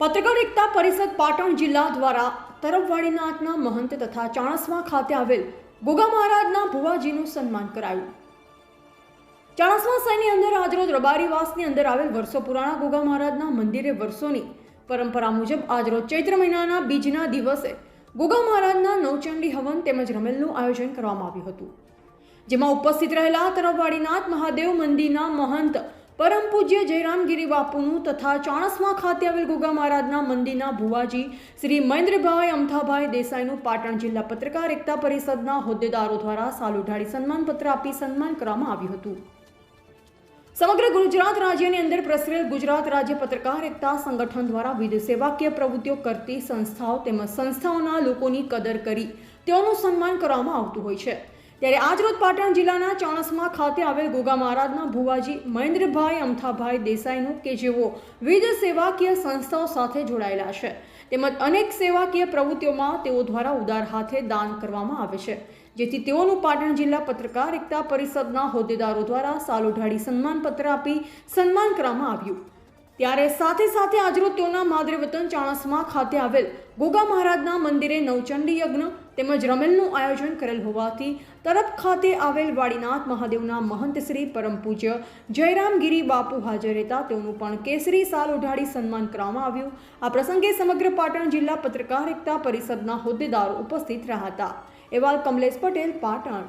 પત્રકાર એકતા પરિષદ પાટણ જિલ્લા દ્વારા તરફવાડીનાથના મહંત તથા ચાણસ્મા ખાતે આવેલ ગોગા મહારાજના ભુવાજીનું સન્માન કરાયું. ચાણસ્મા સાઈની અંદર આજરોજ રબારીવાસની અંદર આવેલ વર્ષો પુરાણા ગોગા મહારાજના મંદિરે વર્ષોની પરંપરા મુજબ આજરોજ ચૈત્ર મહિનાના બીજના દિવસે ગોગા મહારાજના નવચંડી હવન તેમજ રમેલનું આયોજન કરવામાં આવ્યું હતું. જેમાં ઉપસ્થિત રહેલા તરફવાડીનાથ મહાદેવ મંદિરના મહંત પરમ પૂજ્ય જયરામગીરી બાપુનું તથા ચાણસ્મા ખાતે આવેલ ગોગા મહારાજના મંદિરના ભુવાજી શ્રી મહેન્દ્રભાઈ અમથાભાઈ દેસાઈનું પાટણ જિલ્લા પત્રકાર એકતા પરિષદના હોદ્દેદારો દ્વારા સાલ ઉઢાડી સન્માનપત્ર આપી સન્માન કરવામાં આવ્યું હતું. સમગ્ર ગુજરાત રાજ્યની અંદર પ્રસરેલ ગુજરાત રાજ્ય પત્રકાર એકતા સંગઠન દ્વારા વિવિધ સેવાકીય પ્રવૃત્તિઓ કરતી સંસ્થાઓ તેમજ સંસ્થાઓના લોકોની કદર કરી તેઓનું સન્માન કરવામાં આવતું હોય છે. ત્યારે આજરોજ પાટણ જિલ્લાના ચાણસમા ખાતે આવેલ ગોગા મહારાજના ભુવાજી મહેન્દ્રભાઈ અમથાભાઈ દેસાઈનું કે જેઓ વિવિધ સેવાકીય સંસ્થાઓ સાથે જોડાયેલા છે, તેમજ અનેક સેવાકીય પ્રવૃત્તિઓમાં તેઓ દ્વારા ઉદાર હાથે દાન કરવામાં આવે છે. જેથી તેઓનું પાટણ જિલ્લા પત્રકાર એકતા પરિષદના હોદ્દેદારો દ્વારા સાલો ઢાળી સન્માનપત્ર આપી સન્માન કરવામાં આવ્યું. ત્યારે સાથે સાથે આજરોજ તેઓના માદરે વતન ચાણસમા ખાતે આવેલ ગોગા મહારાજના મંદિરે નવચંડી યજ્ઞ તેમજ રમેલનું આયોજન કરેલ હોવાથી તરત ખાતે આવેલ વાડીનાથ મહાદેવના મહંત શ્રી પરમ પૂજ્ય જયરામગીરી બાપુ હાજર રહેતા તેઓનું પણ કેસરી સાલ ઉઢાડી સન્માન કરવામાં આવ્યું. આ પ્રસંગે સમગ્ર પાટણ જિલ્લા પત્રકાર એકતા પરિષદના હોદ્દેદારો ઉપસ્થિત રહ્યા હતા. એવા કમલેશ પટેલ, પાટણ.